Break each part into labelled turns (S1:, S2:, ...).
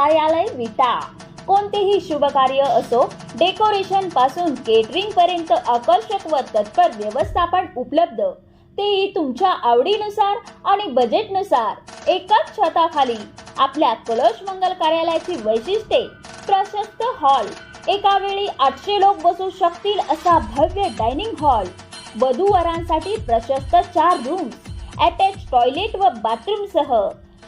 S1: कार्यालय विटा. कोणतेही शुभ कार्य असो डेकोरेशनपासून केटरिंग पर्यंत आकर्षक व तत्पर व्यवस्थापन उपलब्ध. तेही तुमच्या आवडीनुसार आणि बजेटनुसार एकाच छताखाली आपल्या कलश मंगल कार्यालयाची वैशिष्ट्ये प्रशस्त हॉल एका वेळी आठशे लोक बसू शकतील असा भव्य डायनिंग हॉल वधूवरांसाठी प्रशस्त चार रूम्स अटॅच टॉयलेट व बाथरूम सह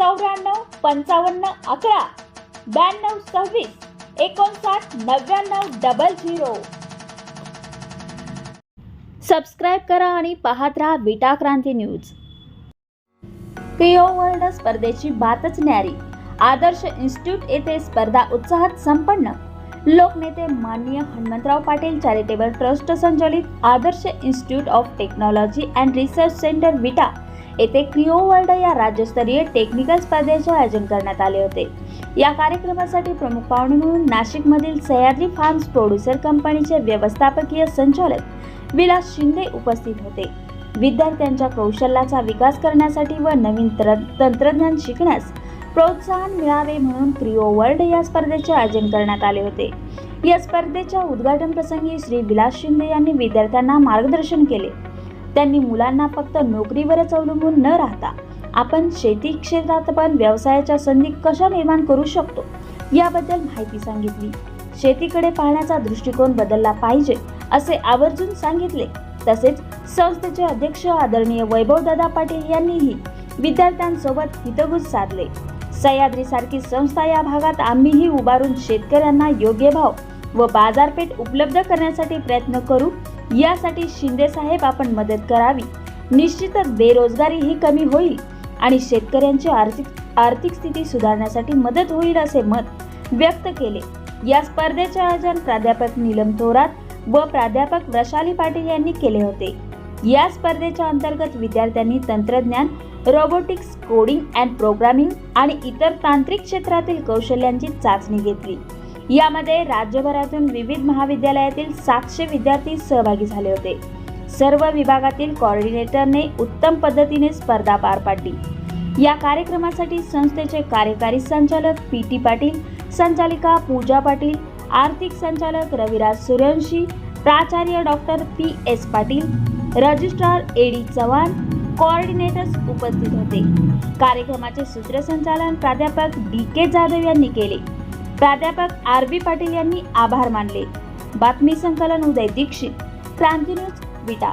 S1: चौऱ्याण्णव पंचावन्न अकरा ब्याण्णव सव्वीस एकोणसाठ नव्याण्णव डबल झिरो. सबस्क्राईब करा आणि पाहत राहा विटा क्रांती न्यूज. क्रिओ वर्ल्ड स्पर्धेची बातच न्यारी. आदर्श इन्स्टिट्यूट येथे स्पर्धा उत्साहात संपन्न. लोकनेते माननीय हनुमंतराव पाटील चॅरिटेबल ट्रस्ट संचलित Adarsh institute of technology and research centre Vita येथे क्रिओ वर्ल्ड या राज्यस्तरीय टेक्निकल स्पर्धेचे आयोजन करण्यात आले होते. या कार्यक्रमासाठी प्रमुख पाहुणे म्हणून नाशिकमधील सह्याद्री फार्म्स प्रोड्युसर कंपनीचे व्यवस्थापकीय संचालक विलास शिंदे उपस्थित होते. विद्यार्थ्यांच्या कौशल्याचा विकास करण्यासाठी व नवीन तंत्रज्ञान शिकण्यास प्रोत्साहन मिळावे म्हणून क्रिओ वर्ल्ड या स्पर्धेचे आयोजन करण्यात आले होते. या स्पर्धेच्या उद्घाटन प्रसंगी श्री विलास शिंदे यांनी विद्यार्थ्यांना मार्गदर्शन केले. त्यांनी मुलांना फक्त नोकरीवरच अवलंबून न राहता आपण शेती क्षेत्रात पण व्यवसायाच्या संधी कशा निर्माण करू शकतो याबद्दल माहिती सांगितली. शेतीकडे पाहण्याचा दृष्टिकोन बदलला पाहिजे असे आवर्जून सांगितले. तसेच संस्थेचे अध्यक्ष आदरणीय वैभवदादा पाटील यांनीही विद्यार्थ्यांसोबत हितगुज साधले. सह्याद्री सारखी संस्था या भागात आम्हीही उभारून शेतकऱ्यांना योग्य भाव व बाजारपेठ उपलब्ध करण्यासाठी प्रयत्न करू यासाठी शिंदे साहेब आपण मदत करावी. निश्चितच बेरोजगारी ही कमी होईल आणि शेतकऱ्यांची आर्थिक आर्थिक स्थिती सुधारण्यासाठी मदत होईल असे मत व्यक्त केले. या स्पर्धेचे आयोजन प्राध्यापक नीलम थोरात व प्राध्यापक वैशाली पाटील यांनी केले होते. या स्पर्धेच्या अंतर्गत विद्यार्थ्यांनी तंत्रज्ञान रोबोटिक्स कोडिंग अँड प्रोग्रामिंग आणि इतर तांत्रिक क्षेत्रातील कौशल्यांची चाचणी घेतली. यामध्ये राज्यभरातून विविध महाविद्यालयातील सातशे विद्यार्थी सहभागी झाले होते. सर्व विभागातील कॉर्डिनेटरने उत्तम पद्धतीने स्पर्धा पार पाडली. या कार्यक्रमासाठी संस्थेचे कार्यकारी संचालक पी टी पाटील संचालिका पूजा पाटील आर्थिक संचालक रविराज सूर्यवंशी प्राचार्य doctor P S Patil registrar A D Chavan coordinators उपस्थित होते. कार्यक्रमाचे सूत्रसंचालन प्राध्यापक डी के जाधव यांनी केले. प्राध्यापक आर बी पाटील यांनी आभार मानले. बातमी संकलन उदय दीक्षित क्रांती न्यूज विटा.